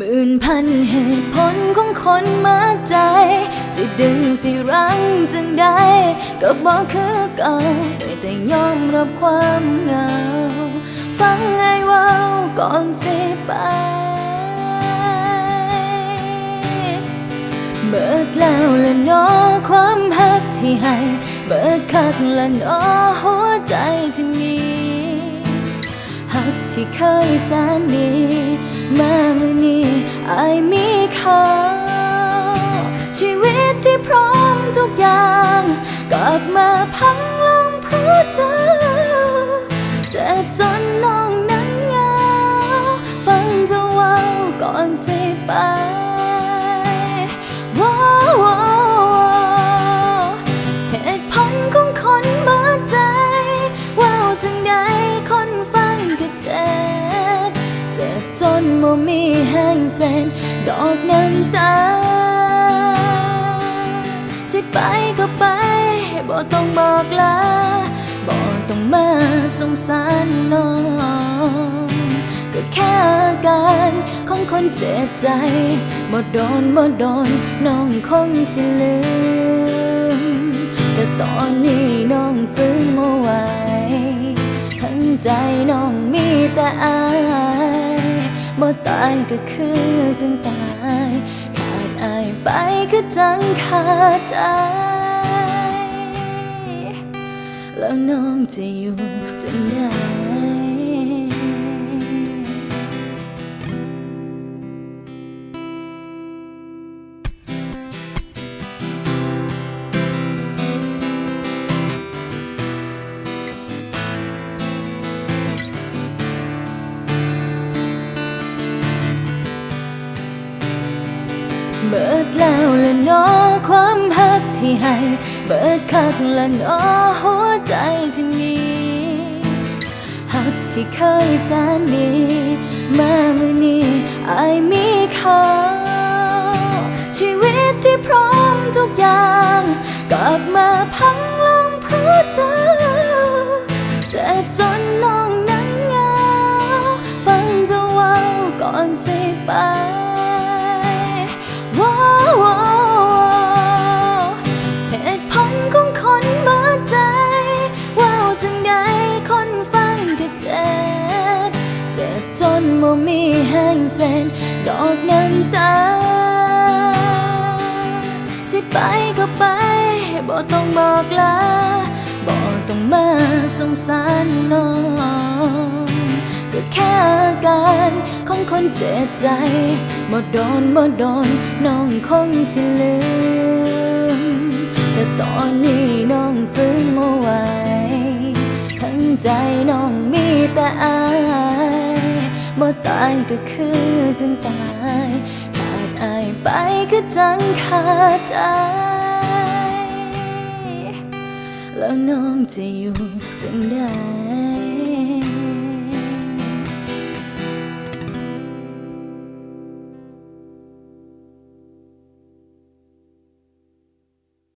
หมื่นพันเหตุผลของคนมากใจ สิดึงสิรั้งจังได้ก็บอกคือเก่าได้แต่ยอมรับความเหงา ฟังไงเว่าก่อนสิไปเบิดแล้วละเนอความหักที่ให้ เบิดคักละเนอหัวใจที่มีหักที่เคยแสนดี กอย่างกลับมาพังลงเพราะเธอเจ็บจนน้องนั้นเหงาฟังเธอเว่าก่อนสิไปว้าวเหตุผลของคนเบิดใจว้าวจังใดคนฟังก็เจ็บ เจ็บจนบ่มีแห้งเส้นดอกน้ำตา ต้องบอกลาบ่ต้องมาสงสารน้อง ก็แค่อาการของคนเจ็บใจบ่โดนบ่โดนน้องคงสิลืม แต่ตอนนี้น้องฟื้นมาไหวทั้งใจน้องมีแต่อายบ่ตายก็คือจังตาย ขาดอายไปคือจังขาดใจ แล้วน้องจะอยู่จังไดเบิดแล้ว ที่ให้ เบิดคักละเนอหัวใจที่มีหักที่เคยแสนดีมามือนี้อายมีค่าชีวิตที่พร้อมทุกอย่างกลับมาพังลงเพราะเธอเจ็บจนน้องนั้นเงาฟังเธอเว่าก่อนสิไป บ่มีแห้งเส้นดอกน้ำตา สิไปก็ไปบ่ต้องบอกลาบ่ต้องมาสงสารน้องก็แค่อาการของคนเจ็บใจบ่โดนบ่โดนน้องคงสิลืมแต่ตอนนี้น้องฟื้นมาไหวทั้งใจน้องมีแต่อาย บ่ตายก็คือจังตายขาดอายไปคือจังขาดใจแล้วน้องจะอยู่จังได้